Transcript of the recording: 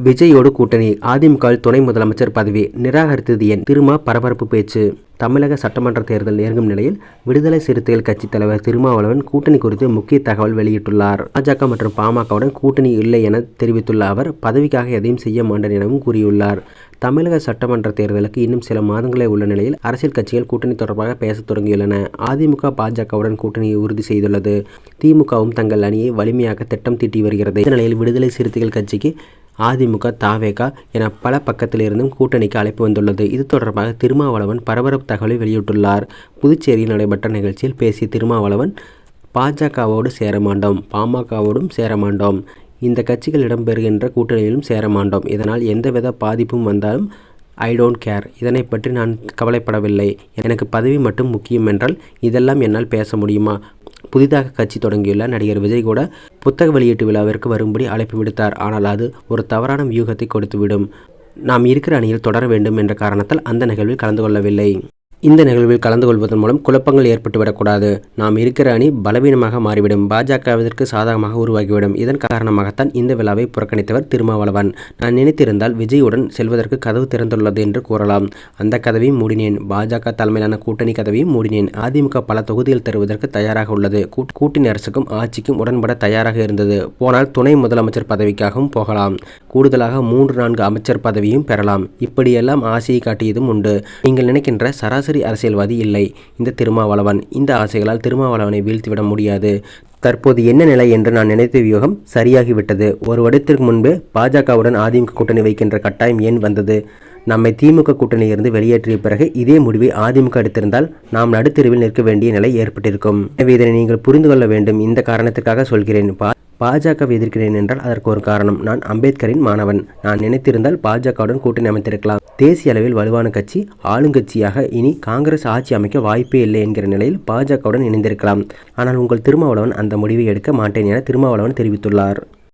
விஜயோடு கூட்டணி. அதிமுகவில் துணை முதலமைச்சர் பதவி நிராகரித்தது என் திருமா பரபரப்பு பேச்சு. தமிழக சட்டமன்ற தேர்தல் நெருங்கும் நிலையில் விடுதலை சிறுத்தைகள் கட்சித் தலைவர் திருமாவளவன் கூட்டணி குறித்து முக்கிய தகவல் வெளியிட்டுள்ளார். பாஜக மற்றும் பாமகவுடன் கூட்டணி இல்லை என தெரிவித்துள்ள அவர் பதவிக்காக எதையும் செய்ய மாட்டேன் எனவும் கூறியுள்ளார். தமிழக சட்டமன்ற தேர்தலுக்கு இன்னும் சில மாதங்களே உள்ள நிலையில் அரசியல் கட்சிகள் கூட்டணி தொடர்பாக பேசத் தொடங்கியுள்ளன. அதிமுக பாஜகவுடன் கூட்டணியை உறுதி செய்துள்ளது. திமுகவும் தங்கள் அணியை வலிமையாக திட்டம் தீட்டி வருகிறது. இந்த நிலையில் விடுதலை சிறுத்தைகள் கட்சிக்கு அதிமுக தாவேகா என பல பக்கத்திலிருந்தும் கூட்டணிக்கு அழைப்பு வந்துள்ளது. இது தொடர்பாக திருமாவளவன் பரபரப்பு தகவலை வெளியிட்டுள்ளார். புதுச்சேரியில் நடைபெற்ற நிகழ்ச்சியில் பேசிய திருமாவளவன் பாஜகவோடு சேரமாண்டோம் பாமகவோடும் சேரமாண்டோம் இந்த கட்சிகள் இடம்பெறுகின்ற கூட்டணியிலும் சேரமாண்டோம் இதனால் எந்தவித பாதிப்பும் வந்தாலும் ஐ டோன்ட் கேர். இதனை பற்றி நான் கவலைப்படவில்லை. எனக்கு பதவி மட்டும் முக்கியம் என்றால் இதெல்லாம் என்னால் பேச முடியுமா? புதிதாக கட்சி தொடங்கியுள்ள நடிகர் விஜய் கூட புத்தக வெளியீட்டு விழாவிற்கு வரும்படி அழைப்பு விடுத்தார். ஆனால் அது ஒரு தவறான வியூகத்தை கொடுத்துவிடும். நாம் இருக்கிற அணியில் தொடர வேண்டும் என்ற காரணத்தால் அந்த நிகழ்வில் கலந்து கொள்ளவில்லை. இந்த நிகழ்வில் கலந்து கொள்வதன் மூலம் குழப்பங்கள் ஏற்பட்டுவிடக்கூடாது நாம் இருக்கிற அணி பலவீனமாக மாறிவிடும். பாஜகவிற்கு சாதகமாக உருவாகிவிடும். இதன் காரணமாகத்தான் இந்த விழாவை புறக்கணித்தவர் திருமாவளவன். நான் நினைத்திருந்தால் விஜயுடன் செல்வதற்கு கதவு திறந்துள்ளது என்று கூறலாம். அந்த கதவையும் மூடினேன். பாஜக தலைமையிலான கூட்டணி கதவையும் மூடினேன். அதிமுக பல தொகுதிகள் தருவதற்கு தயாராக உள்ளது. கூட்டணி அரசுக்கும் ஆட்சிக்கும் உடன்பட தயாராக இருந்தது. போனால் துணை முதலமைச்சர் பதவிக்காகவும் போகலாம். கூடுதலாக மூன்று நான்கு அமைச்சர் பதவியும் பெறலாம். இப்படியெல்லாம் ஆசையை காட்டியதும் உண்டு. நீங்கள் நினைக்கின்ற சராசரி அரசியல்வாதி இல்லை. இந்த திருமாவளவன். இந்த ஆசைகளால் திருமாவளவனை வீழ்த்திவிட முடியாது. தற்போது என்ன நிலை என்று நான் நினைத்த வியூகம் சரியாகிவிட்டது. ஒரு வருடத்திற்கு முன்பு பாஜகவுடன் அதிமுக கூட்டணி வைக்கின்ற கட்டாயம் ஏன் வந்தது? நம்மை திமுக கூட்டணியிலிருந்து வெளியேற்றிய பிறகு இதே முடிவை அதிமுக எடுத்திருந்தால் நாம் நடுத்தெருவில் நிற்க வேண்டிய நிலை ஏற்பட்டிருக்கும். எனவே இதனை நீங்கள் புரிந்து கொள்ள வேண்டும். இந்த காரணத்திற்காக சொல்கிறேன். பா- பாஜகவை எதிர்க்கிறேன் என்றால் அதற்கு ஒரு காரணம். நான் அம்பேத்கரின் மாணவன். நான் நினைத்திருந்தால் பாஜகவுடன் கூட்டணி அமைத்திருக்கலாம். தேசிய அளவில் வலுவான கட்சி ஆளுங்கட்சியாக இனி காங்கிரஸ் ஆட்சி அமைக்க வாய்ப்பே இல்லை என்கிற நிலையில் பாஜகவுடன் இணைந்திருக்கலாம். ஆனால் உங்கள் திருமாவளவன் அந்த முடிவை எடுக்க மாட்டேன் என திருமாவளவன் தெரிவித்துள்ளார்.